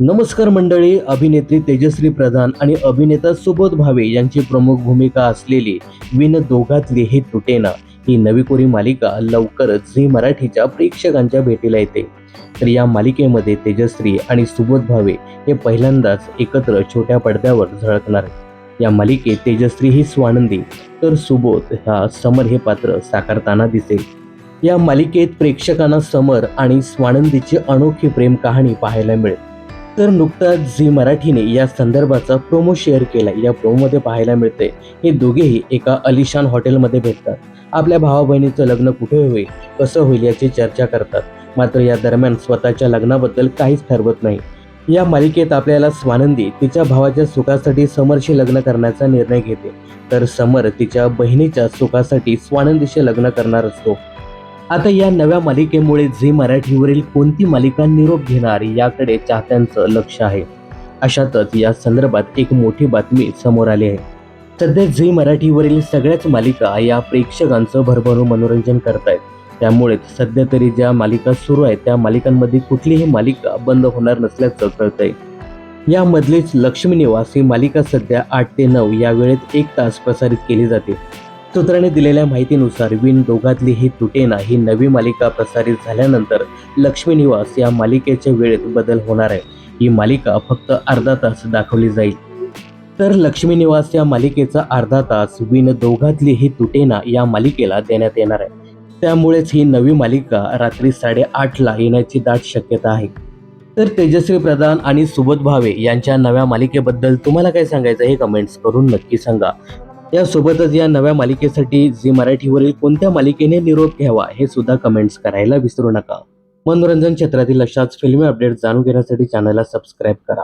नमस्कार मंडळी अभिनेत्री तेजश्री प्रधान आणि अभिनेता सुबोध भावे यांची प्रमुख भूमिका असलेली विन दोघातली हे तुटेना ही नवी कोरी मालिका लवकरच झी मराठीच्या प्रेक्षकांच्या भेटीला येते. तर या मालिकेमध्ये तेजश्री आणि सुबोध भावे हे पहिल्यांदाच एकत्र छोट्या पडद्यावर झळकणार या मालिकेत तेजश्री ही स्वानंदी तर सुबोध हा समर हे पात्र साकारताना दिसेल. या मालिकेत प्रेक्षकांना समर आणि स्वानंदीची अनोखी प्रेम कहाणी पाहायला मिळेल. तर नुकताच झी मराठीने या संदर्भाचा प्रोमो शेअर केला. या प्रोमोमध्ये पाहायला मिळते हे दोघेही एका अलिशान हॉटेलमध्ये भेटतात. आपल्या भावा बहिणीचं लग्न कुठे होईल कसं होईल याची चर्चा करतात. मात्र या दरम्यान स्वतःच्या लग्नाबद्दल काहीच ठरवत नाही. या मालिकेत आपल्याला स्वानंदी तिच्या भावाच्या सुखासाठी समरशी लग्न करण्याचा निर्णय घेते. तर समर तिच्या बहिणीच्या सुखासाठी स्वानंदीशी लग्न करणार असतो. आता या नव्या मालिकेमुळे झी मराठीवरील कोणती मालिका निरोप घेणार याकडे चाहत्यांचं लक्ष आहे. अशातच या संदर्भात एक मोठी बातमी समोर आली आहे. सध्या झी मराठीवरील सगळ्याच मालिका या प्रेक्षकांचं भरभरून मनोरंजन करतायत. त्यामुळे सध्या तरी ज्या मालिका सुरू आहेत त्या मालिकांमध्ये कुठलीही मालिका बंद होणार नसल्याचं कळतंय. यामधलीच लक्ष्मी निवास ही मालिका सध्या आठ ते नऊ या वेळेत एक तास प्रसारित केली जाते. सूत्राने दिलेल्या माहितीनुसार विन दोघातली ही तुटेना ही नवी मालिका प्रसारित झाल्यानंतर लक्ष्मी निवास या मालिकेच्या वेळेत बदल होणार आहे. ही मालिका फक्त अर्धा तास दाखवली जाईल. तर लक्ष्मी निवास या मालिकेचा अर्धा तास विन दोघातली ही तुटेना या मालिकेला देण्यात येणार आहे. त्यामुळेच ही नवी मालिका रात्री साडेआठला येण्याची दाट शक्यता आहे. तर तेजस्वी प्रधान आणि सुबोध भावे यांच्या नव्या मालिकेबद्दल तुम्हाला काय सांगायचं हे कमेंट्स करून नक्की सांगा. यासोबतच या नव्या मालिकेसाठी झी मराठीवरील कोणत्या मालिकेने निरोप घ्यावा हे सुद्धा कमेंट्स करायला विसरू नका. मनोरंजन क्षेत्रातील अशाच फिल्मी अपडेट जाणून घेण्यासाठी चॅनलला सबस्क्राईब करा.